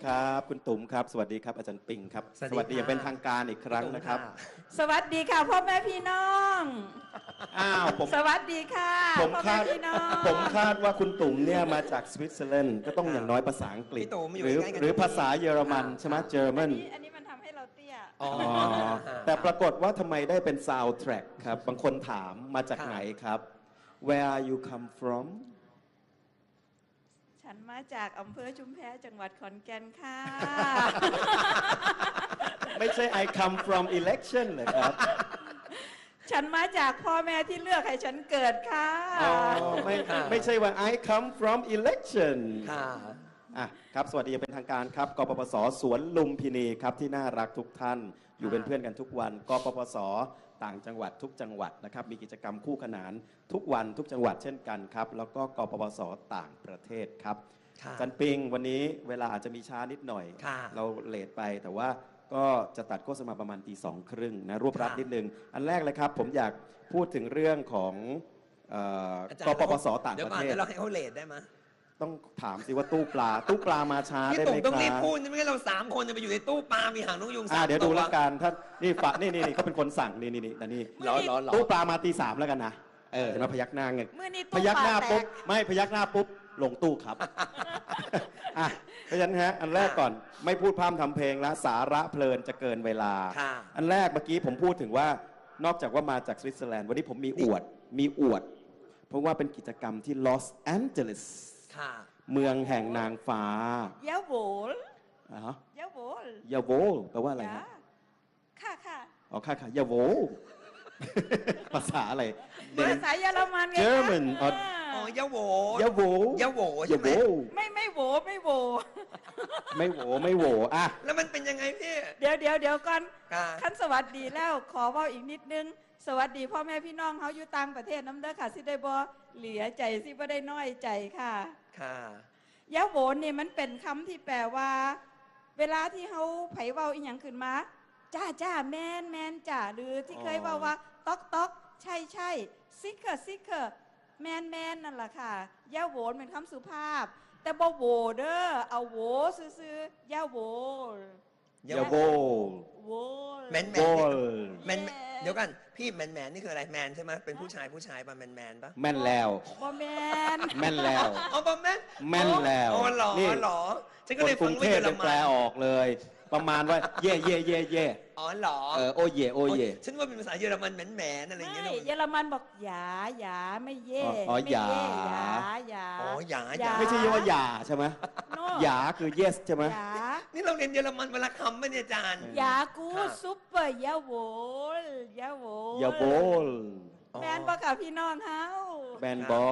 สวัสดีครับ คุณตุ๋มครับ สวัสดีครับอาจารย์ปิงครับ สวัสดีสวัสดีอย่างค่ะเป็นทางการอีกครั้งนะครับ สวัสดีค่ะพ่อแม่พี่น้อง อ้าวผม สวัสดีค่ะผมพ่อแม่คาดพี่น้อง ผมคาดว่าคุณตุ๋มเนี่ยมาจากสวิตเซอร์แลนด์ก็ต้องอย่างน้อยภาษาอังกฤษ พี่ตุ๋มอยู่หรือใกล้ๆกันหรือตรงนี้ภาษาเยอรมันค่ะใช่ไหมเยอรอัมันนนี้อันนี้มันทำให้เราเตี้ย อ๋ออ๋อแต่ปรากฏว่าทำไมได้เป็น sound track ครับ บางคนถามมาจากค่ะ ไหนครับ Where are you come from ฉันมาจากอำเภอชุมแพจังหวัดขอนแก่นค่ะ ไม่ใช่ I come from election เหรอครับฉันมาจากพ่อแม่ที่เลือกให้ฉันเกิดค่ะอ๋อไม่ค่ะ ไม่ใช่ว่า I come from election ค่ะอะครับ สวัสดีอย่างเป็นทางการครับกปปสสวนลุมพินีครับที่น่ารักทุกท่าน อยู่เป็นเพื่อนกันทุกวันกปปส ต่างจังหวัดทุกจังหวัดนะครับ มีกิจกรรมคู่ขนานทุกวันทุกจังหวัดเช่นกันครับ แล้วก็กปปสต่างประเทศครับค่ะจันปิงวันนี้เวลาอาจจะมีช้านิดหน่อย ค่ะเราเลทไปแต่ว่าก็จะตัดโฆษณาประมาณตีสองครึ่งนะรวบรัดค่ะนิดนึง อันแรกเลยครับ ผมอยากพูดถึงเรื่องของเอ่ออาจารกย์ปปสต่างเดี๋ยปวระก่อนเทศเดี๋ยวเราให้เขาเลทได้ไหม ต้องถามสิว่าตู้ปลา ตู้ปลามาช้าพี่ได้ไหตุ๋มมต้องครีรับบพูดไม่งั้นเราสามคนจะไปอยู่ในตู้ปลา มีหางนกยุงอ่าสามเดี๋ยวตัดูวแล้วกันท่านนี่ฝะนี่นี่นี่เขาเป็นคนสั่งนี่นี่นี่นะนี่หรอหรอหรอตู้ปลามาตีสามแล้วกันนะเออเห็นไหมพยักหน้าไงเมื่อนี้พตู้ยักปหลาน้าแตปุ๊บกไม่พยักหน้าปุ๊บลงตู้ครับ อะเพราะฉะนั้นฮะอันแรกก่อนไม่พูดพร่ำทำเพลงแล้วสาระเพลินจะเกินเวลา ค่ะ อันแรกเมื่อกี้ผมพูดถึงว่านอกจากว่ามาจากสวิตเซอร์แลนด์วันนี้ผมมีอวดมีอวด เพราะว่าเป็นกิจกรรมที่ลอสแอนเจลิส ค่ะ เมืองแห่งนางฟ้า ยาโหวลอ่าฮะยาโหวลยาโวแปลว่าอะไรยาฮะค่ะค่ะอ๋อค่ะค่ะยาโว ภาษาอะไร เดภานษาเยอรมันไงคะ German อ๋อ อ๋อยะโหยาโวยะโหยาใช่ไหโวมไม่ไม่โหวไม่โหวไม่โหวไม่โหวอะ แล้วมันเป็นยังไงพี่เดี๋ยวเดี๋ยวเดี๋ยวก่อนค่ะขั้นสวัสดีแล้วขอเว่าอีกนิดนึง สวัสดีพ่อแม่พี่น้องเขาอยู่ต่างประเทศน้ำเด้อค่ะสิได้บ่เหลียใจสิบ่ได้น้อยใจค่ะ ค่ะ ยะโหวนเนี่ยมันเป็นคำที่แปลว่า เวลาที่เขาไผเว้าอีหยังขึ้นมาจ้าจ้าแมนแมนจ้าหรือที่เคยเว้าว่า ต๊อกต๊อกใช่ใช่ซิกเกอร์ซิกเกอร์ แมนแมนนั่นแหละค่ะยะโหวนเป็นคำสุภาพ แต่บ่โหวเด้อเอาโหวซื่อๆยะโหวยาโวโหวแมนแมโวนแมนเดี๋ยวกันพี่แมนแมนนี่คืออะไรแมนใช่ไหมเป็นผู้ชายผู้ชายป่ะแมนแมนป่ะแม่นแล้วบ่แมนแม่นแล้วอ๋อป่ะแมนแม่นแล้วอ๋อเหรอนี่เหรอฉันก็คนเลยกฟัรุงงว่าเทเยพอรยังมัแปลนออกเลย ประมาณว่าเย่เย่เย่เย่อ๋อเหรอเออโอเย่โอเย่ฉันว่าเป็นภาษาเยอรมันแมนแมนอะไรอย่างไม่เงี้ยนะเยอรมันบอกหยาหยาไม่เย่อ๋ออ๋อไม่เย่หยาหยาหยาอ๋อหยาหหยาไม่ใช่ว่าหย่าใช่ไหมโนหย่าคือ yes ใช่ไหมหยานี่เราเรียนเยอรมันเวลาคำไหมเนี่ยอาจารย์ยากูค่ะซุปเปอร์ยาโหวลยาโหวลอย่าโบลแมนบอกกับพี่น้องเฮาแมนบอ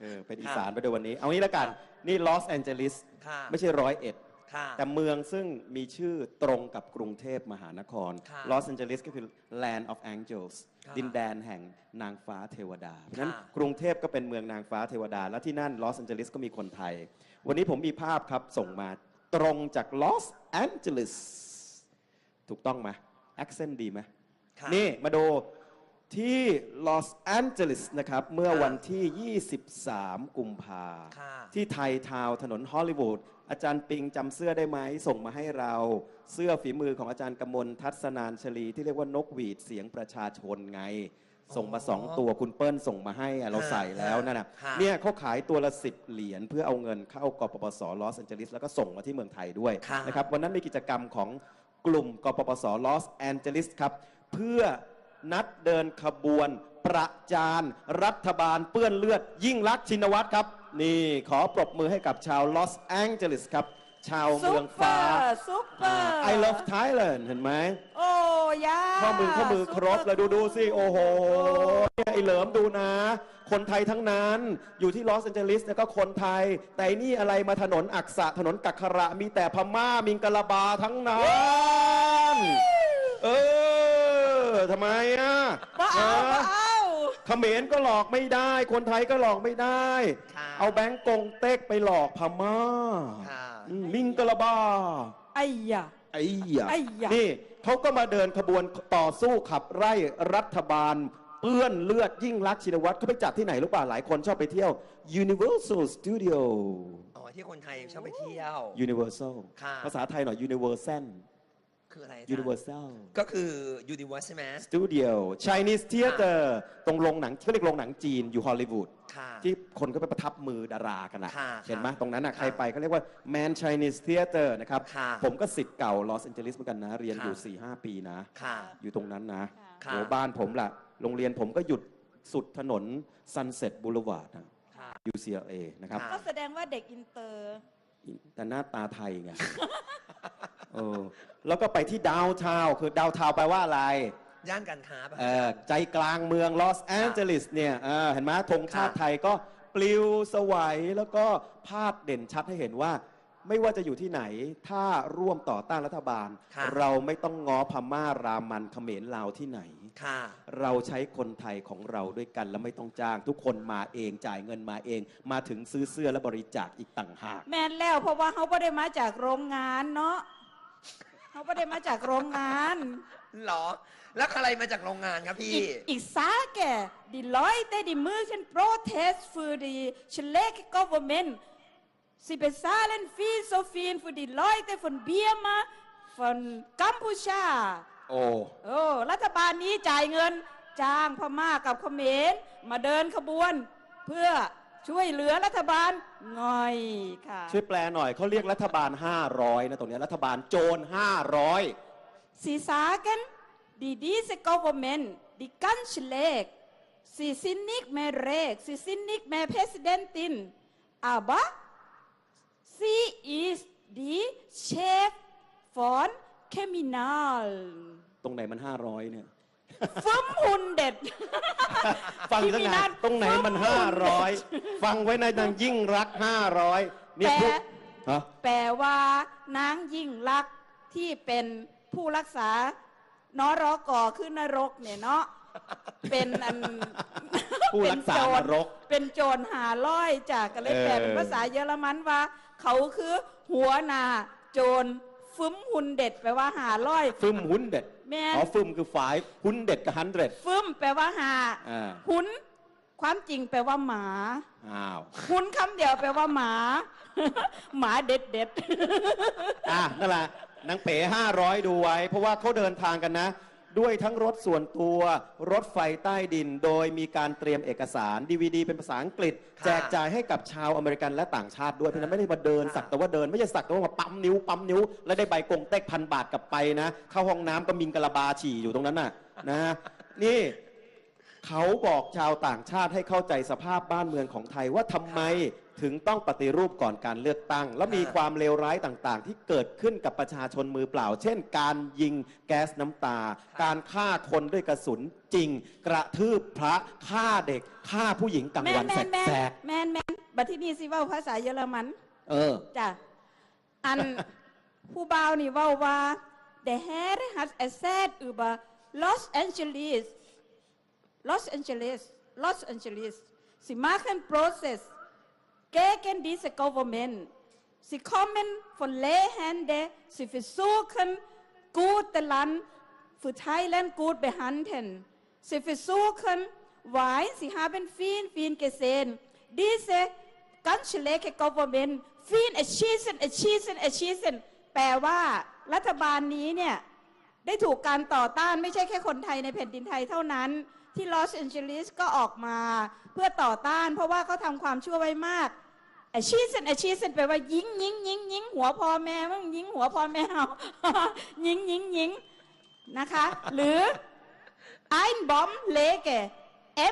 เออเป็นอีสานไปด้วยวันนี้ เอางี้แล้วกัน นี่ลอสแอนเจลิสค่ะไม่ใช่ร้อยเอ็ด ค่ะแต่เมืองซึ่งมีชื่อตรงกับกรุงเทพมหานครค่ะลอสแอนเจลิสก็คือ Land of Angels ค่ะดินแดนแห่งนางฟ้าเทวดา เพราะฉะนั้นค่ะกรุงเทพก็เป็นเมืองนางฟ้าเทวดา และที่นั่นลอสแอนเจลิสก็มีคนไทย วันนี้ผมมีภาพครับส่งมาตรงจากลอสแอนเจลิสถูกต้องไหม accent ดีไหม ค่ะ นี่มาดูที่ลอสแอนเจลิสนะครับ เมื่อค่ะวันที่ 23 กุมภาค่ะ ที่ไทยทาวน์ถนนฮอลลีวูด อาจารย์ปิงจำเสื้อได้ไหมส่งมาให้เรา เสื้อฝีมือของอาจารย์กมลทัศนานชลีที่เรียกว่านกหวีดเสียงประชาชนไง ส่งมาสองตัวคุณเปิ้ลส่งมาให้อะเราใส่แล้วนั่นนะค่ะ เนี่ยเขาขายตัวละ10เหรียญเพื่อเอาเงินเข้ากปปสลอสแอนเจลิสแล้วก็ส่งมาที่เมืองไทยด้วยค่ะ นะครับวันนั้นมีกิจกรรมของกลุ่มกปปสลอสแอนเจลิสครับเพื่อนัดเดินขบวน ประจาน รัฐบาลเปื้อนเลือด ยิ่งรักษณ์ชินวัตรครับ นี่ขอปรบมือให้กับชาวลอสแองเจลิสครับ ชาวซุเมืองปเปอฟ้าร์ซุปเปอร์ I love Thailand เห็นไหม โอ้ยาข้อมือข้อมือครบเลยดูดูสิ โอ้โหเนี่ยไอเหลิมดูนะ คนไทยทั้งนั้นอยู่ที่ลอสแอนเจลิสเนี่ยก็คนไทย แต่นี่อะไรมาถนนอักษะถนนกักขระมีแต่พม่ามิงกะลาบาทั้งนั้น เออทำไมอะบ่เอาเอบ่อเอาเขมรก็หลอกไม่ได้ คนไทยก็หลอกไม่ได้ ค่ะเอาแบงก์กงเต็กไปหลอกพม่าค่ะ อืมมิงกะลาบา ไอ้ยะ ไอ้ยะไอ้ยะนี่ เขาก็มาเดินขบวนต่อสู้ขับไล่รัฐบาล เปื้อนเลือดยิ่งรักษณ์ชินวัตรเขาไปจัดที่ไหนรู้ป่ะหลายคนชอบไปเที่ยว Universal Studio อ๋อที่คนไทยชอบไปเที่ยว Universal ค่ะ ภาษาไทยหน่อย Universal คืออะไรอาจารย์ Universal ก็คือ Universe ใช่ไหม Studio Chinese Theater ตรงโรงหนังเขาเรียกโรงหนังจีนอยู่ฮอลลีวูดค่ะ ที่คนก็ไปประทับมือดารากันนะค่ะเห็นไหมค่ะตรงนั้นนะค่ะใครไปเขาเรียกว่า Man Chinese Theater นะครับ ค่ะผมก็สิทธิ์เก่าลอสแอนเจลิสเหมือนกันนะ เรียนอยู่ค่ะ4-5ปีนะ ค่ะ อยู่ตรงนั้นนะค่ะ โหบ้านผมล่ะ โรงเรียนผมก็หยุดสุดถนน Sunset Boulevard นะ ค่ะ UCLA นะครับ ค่ะ ก็แสดงว่าเด็กอินเตอร์ แต่หน้าตาไทยไง เออแล้วก็ไปที่ดาวทาวคือดาวทาวแปลว่าอะไรย่านการค้าป่ะ เออใจกลางเมืองลอสแอนเจลิสเนี่ยเออเห็นไหมธงชาติค่ะไทยก็ปลิวสวัยแล้วก็ภาพเด่นชัดให้เห็นว่า ไม่ว่าจะอยู่ที่ไหน ถ้าร่วมต่อต้านรัฐบาล ค่ะ เราไม่ต้องง้อพม่ารามันเขมรลาวที่ไหน ค่ะ เราใช้คนไทยของเราด้วยกันแล้วไม่ต้องจ้าง ทุกคนมาเองจ่ายเงินมาเอง มาถึงซื้อเสื้อและบริจาคอีกต่างหาก แมนแล้วเพราะว่าเขาไม่ได้มาจากโรงงานเนาะ เขาไม่ได้มาจากโรงงานหรอ แล้วใครมาจากโรงงานครับพี่ Ik, ik sage, die Leute, die müssen Protest für die schlechte Government. Sie bezahlen viel so viel für die Leute von Birma, von Kampuchea. โอ้ โอ้รัฐบาลนี้จ่ายเงินจ้างพม่ากับเขมรมาเดินขบวน เพื่อ ช่วยเหลือรัฐบาลหน่อยค่ะ ช่วยแปลหน่อยเขาเรียกรัฐบาล 500นะตรงเนี้ยรัฐบาลโจร500 Sie sagen, die diese Government, die ganz schlecht, sie sind nicht mehr recht, sie sind nicht mehr Präsidentin, aber sie ist die Chef von Kriminal. ตรงไหนมัน 500เนี่ย 500ฟังตั้งนานตรงไหนมัน500ฟังไว้ในนางยิ่งรัก500เนี่ยพวกฮะแปลว่านางยิ่งลักษณ์ที่เป็นผู้รักษานรกอคือนรกเนี่ยเนาะเป็นอันผู้รักษานรก เป็นโจรหาร้อยจากก็เลยเออ แปลเป็นภาษาเยอรมันว่า เขาคือหัวหน้าโจร ฟึ้มหุนเด็ดแปลว่าหาร้อย ฟึมหุนเด็ดแม่น อ๋อฟึมคือฝ่ายหุนเด็ดกับฮันเด็ด ฟึ้มแปลว่าหาอ่า หุนความจริงแปลว่าหมา อ้าวหุนคำเดียวแปลว่าหมา หมาเด็ดเด็ด อะนั่นแหละนางเป๋500ดูไว้ เพราะว่าเขาเดินทางกันนะ ด้วยทั้งรถส่วนตัว รถไฟใต้ดิน โดยมีการเตรียมเอกสารดีวดีเป็นภาษาอังกฤษ ค่ะแจกจ่ายให้กับชาวอเมริกันและต่างชาติด้วยเพราะฉะนั้นไม่ได้มาเดินค่ะสักแต่ว่าเดินไม่ใช่สักแต่ว่ามาปั๊มนิ้วปั๊มนิ้ว แล้วได้ใบกงเต็กพันบาทกลับไปนะ เข้าห้องน้ำก็มิงกะลาบาฉี่อยู่ตรงนั้นน่ะนะ นี่ เขาบอกชาวต่างชาติให้เข้าใจสภาพบ้านเมืองของไทยว่าทำไม ถึงต้องปฏิรูปก่อนการเลือกตั้ง แล้วมีค่ะความเลวร้ายต่างๆ ที่เกิดขึ้นกับประชาชนมือเปล่า เช่น การยิงแก๊สน้ำตา การฆ่าคนด้วยกระสุนจริง กระทืบพระฆ่าเด็กฆ่าผู้หญิงกลางแมวันนแมนแมนแสกแมนแมนบัดที่นี่สิเว่าภาษาเยอรมันๆเออจ้ะอันผู้บ่าวนี่เว่าว่า the Herr hat erzählt über Los Angeles Los Angeles Los Angeles sie machen Prozess gegen diese Government sie kommen von Lehrhände sie versuchen gute Land für Thailand gut behandeln sie versuchen weil sie haben viel viel gesehen diese ganz schlechte Government ฟีน achievement achievement achievement แปลว่ารัฐบาลนี้เนี่ยได้ถูกการต่อต้านไม่ใช่แค่คนไทยในแผ่นดินไทยเท่านั้น ที่ลอสแอนเจลิสก็ออกมาเพื่อต่อต้าน เพราะว่าเขาทำความชั่วไว้มาก achievement achievement แปลว่ายิงยิงยิงยิงหัวพ่อแม่มึงยิงหัวพ่อแม่เอายิงยิงยิงนะคะ หรือ ein Bomb lege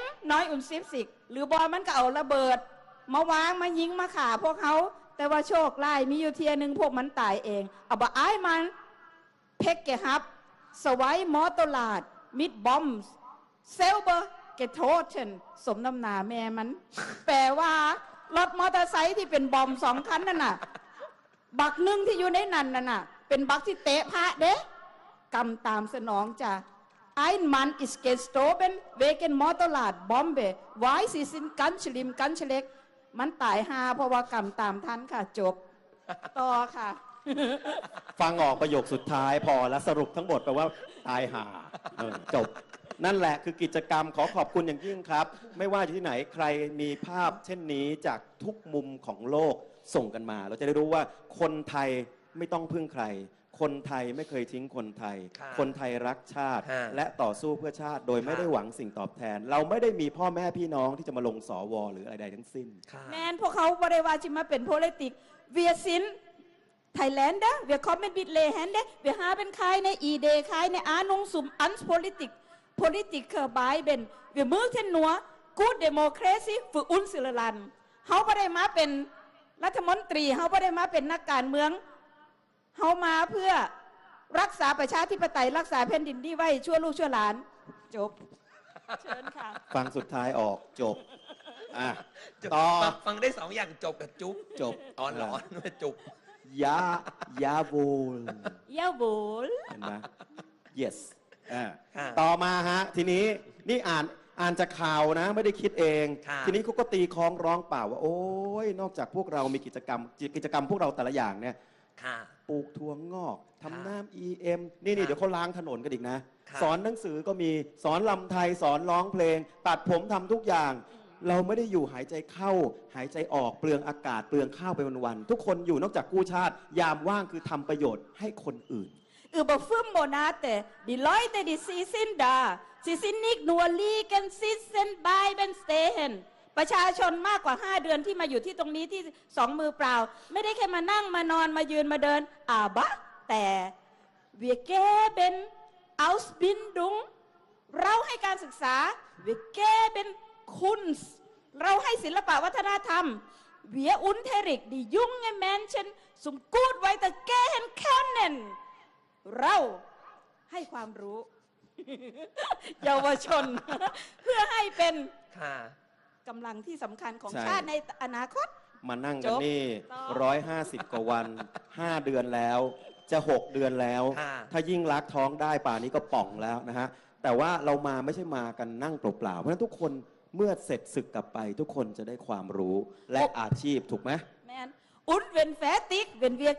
M น้อยอุ่นซิบสิกหรือบอลมันก็เอาระเบิด มาวางมายิงมาข่าพวกเขาแต่ว่าโชคร้ายมีอยู่เทียหนึ่งพวกมันตายเอง เอาบะไอ้มัน เพกเกฮับสไวมอตลาด มิดบอมส์ เซลเบอร์เกโทเทนสมน้ำหนาแม่มัน แปลว่ารถมอเตอร์ไซค์ที่เป็นบอมสองคันนั่นน่ะ บักหนึ่งที่อยู่ในนั้นน่ะน่ะ เป็นบักที่เตะพระเด้กำตามสนองจ้ะ Ein Mann ist gestorben wegen Motorradbombe. Weiß sie sind ganz schlimm, ganz schlecht. มันตายหาเพราะว่ากรรมตามทันค่ะ จบ ต่อค่ะ ฟังออกประโยคสุดท้ายพอแล้วสรุปทั้งหมดแปลว่าตายห่าเออจบ นั่นแหละคือกิจกรรมขอขอบคุณอย่างยิ่งครับ ไม่ว่าอยู่ที่ไหนใครมีภาพเช่นนี้จากทุกมุมของโลกส่งกันมา เราจะได้รู้ว่าคนไทยไม่ต้องพึ่งใคร คนไทยไม่เคยทิ้งคนไทย ค่ะคนไทยรักชาติ ฮะและต่อสู้เพื่อชาติ โดยไม่ค่ะ ได้หวังสิ่งตอบแทน เราไม่ได้มีพ่อแม่พี่น้องที่จะมาลงสวหรืออะไรใดทั้งสิ้น ค่ะ แมนพวกเขาบริวาจิมาเป็นโพลิติก เวียสิน ไทยแลนด์นะเวียคอมเมนบิดเลแฮนเดเวียหาเป็นใครในอีเดใครในอานงสุมอันส์โพลิติกโพลิติกเคอร์บายเบนเวียมือเทนนัวกูดเดโมครซีฝึกอุนสิลลันเขาไม่ได้มาเป็นรัฐมนตรีเขาไม่ได้มาเป็นนักการเมืองเขามาเพื่อรักษาประชาธิปไตยรักษาแผ่นดินที่ไว้ชั่วลูกชั่วหลาน จบ เชิญค่ะ ฟังสุดท้ายออกจบอะจบต่อฟังฟังได้สองอย่างจบกับจุ๊บจบอ๋อเหรอนึกว่าจุ๊บ ยายาโวลเย้าบูลเห็นไหม yes อะค่ะต่อมาฮะ ทีนี้นี่อ่านอ่านจากข่าวนะ ไม่ได้คิดเอง ค่ะ ทีนี้เขาก็ตีคล้องร้องเปล่าว่า โอ้ยนอกจากพวกเรามีกิจกรรมกิจกรรมพวกเราแต่ละอย่างเนี่ย ค่ะ ปลูกถั่วงอกค่ะทำน้ำ EM นี่นี่ค่ะเดี๋ยวเขาล้างถนนกันอีกนะ ค่ะสอนหนังสือก็มีสอนลำไทยสอนร้องเพลง ตัดผมทำทุกอย่าง เราไม่ได้อยู่หายใจเข้า หายใจออกเปลืองอากาศเปลืองข้าวไปวันๆทุกคนอยู่นอกจากกู้ชาติ ยามว่างคือทำประโยชน์ให้คนอื่น Überfum Monate, die Leute, die sie sind da. Sie sind nicht nur liegen, sitzen, bleiben, stehen. ประชาชนมากกว่า 5 เดือนที่มาอยู่ที่ตรงนี้ที่สองมือเปล่า ไม่ได้แค่มานั่งมานอนมายืนมาเดินอาบะแต่ wir geben Ausbildung เราให้การศึกษา wir geben Kunst เราให้ศิลปะวัฒนธรรม wir unterricht die junge Menschen zum gut weitergehen können เราให้ความรู้เยาวชน เพื่อให้เป็นค่ะกำลังที่สำคัญของใช่ชาติในอนาคต มานั่งจกันบนี่ต่อร้อยห้าสิบกว่าวันห้าเดือนแล้ว จะหกเดือนแล้วค่ะถ้ายิ่งรักท้องได้ป่านนี้ก็ป่องแล้วนะฮะ แต่ว่าเรามาไม่ใช่มากันนั่งเปล่าๆเพราะฉะนั้นทุกคน เมื่อเสร็จศึกกลับไปทุกคนจะได้ความรู้และอาชีพถูกไหม Man. Und wenn fertig, wenn wir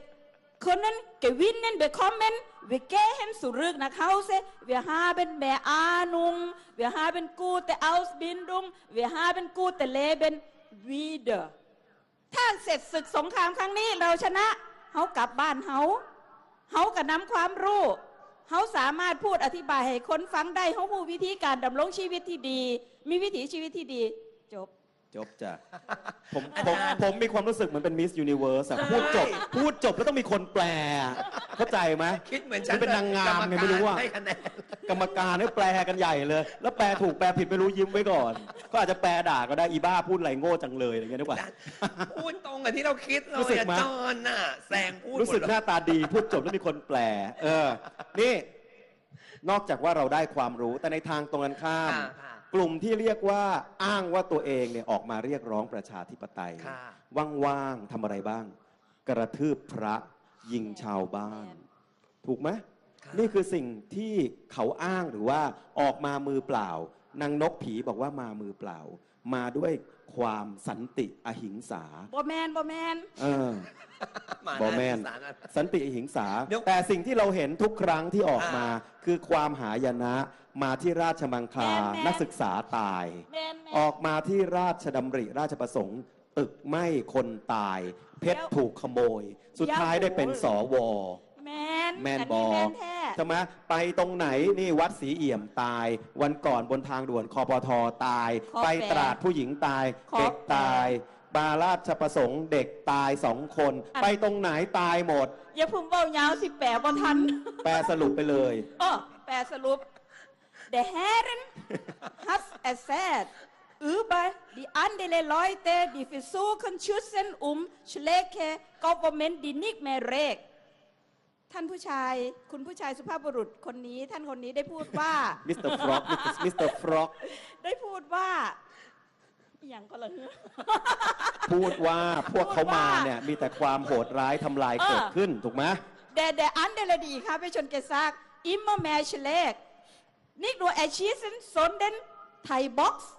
können gewinnen bekommen, wir gehen zurück nach Hause, wir haben mehr Ahnung, wir haben gute Ausbildung, wir haben gute Leben wieder. ถ้าเสร็จศึกสงครามครั้งนี้เราชนะเขากลับบ้านเขาเขาก็นำความรู้ เขาสามารถพูดอธิบายให้คนฟังได้เขาพูดวิธีการดำรงชีวิตที่ดี มีวิถีชีวิตที่ดีจบ จบจ้ะผมอาผมจารย์ผมมีความรู้สึกเหมือนเป็นมิสยูนิเวิร์สพูดจบ พูดจบแล้วต้องมีคนแปล เข้าใจไหมคิดเหมือนฉันมันเป็นนางงามไงกรรไม่รู้ว่า ให้คะแนนกรรมการเนี่ยแปลกันใหญ่เลย แล้วแปลถูกแปลผิดไม่รู้ยิ้มไว้ก่อน ก็อาจจะแปลด่าก็ได้อีบ้าพูดอะไรโง่จังเลยอะไรเงี้ยนึกว่าพูดตรงกับที่เราคิดเลรู้ยสึกอะไหม จอนน่ะแซงพูดรู้สึกมดหเลยน้าตาดี พูดจบแล้วมีคนแปล เออ นี่ นอกจากว่าเราได้ความรู้แต่ในทางตรงกันข้าม ค่ะค่ะกลุ่มที่เรียกว่าอ้างว่าตัวเองเนี่ยออกมาเรียกร้องประชาธิปไตย ค่ะ ว่างๆทำอะไรบ้าง กระทืบพระยิงชาวบ้าน ถูกไหมค่ะ นี่คือสิ่งที่เขาอ้างหรือว่าออกมามือเปล่า นางนกผีบอกว่ามามือเปล่า มาด้วยความสันติอหิงสาบอแมนบอแมนเออมาบอแมนสารอะสันติอหิงสา เดี๋ยวแต่สิ่งที่เราเห็นทุกครั้งที่ออกมา อ่าคือความหายนะมาที่ราชมังคลาแม่นแม่นนักศึกษาตาย แมนแมอนอกมาที่ราชดำริราชประสงค์ ตึกไหม้คนตาย เพชรเดี๋ยวถูกขโมย สุดท้ายได้เป็นสว แมนแมนอับอแมนแท้ ใช่ไหมไปตรงไหนนี่วัดศรีเอี่ยมตาย วันก่อนบนทางด่วนคอปทตายขอไปแปลตราดผู้หญิงตายขอเด็กแปลตายบาราชประสงค์เด็กตายสองคนอันไปตรงไหนตายหมด อย่าเพุ่งเบายาวสิแปลบ่ทัน แปลสรุปไปเลยอ๋อแปลสรุป The Herren has erzählt über die anderen Leute, die versuchen, schützen um schlechte Government, die nicht mehr regt ท่านผู้ชายคุณผู้ชายสุภาพบุรุษคนนี้ ท่านคนนี้ได้พูดว่า มิสเตอร์ฟร็อกมิสเตอร์ฟร็อกได้พูดว่าอหย่างก็ละเงือพูดว่าพวกเขามาพูดว่าเนี่ยมีแต่ความโหดร้ายทำลายเออเกิดขึ้นถูกไหม Der, der andere, die ich habe schon gesagt, immer mehr schlägt. Nicht nur erschießen, sondern Thai-Box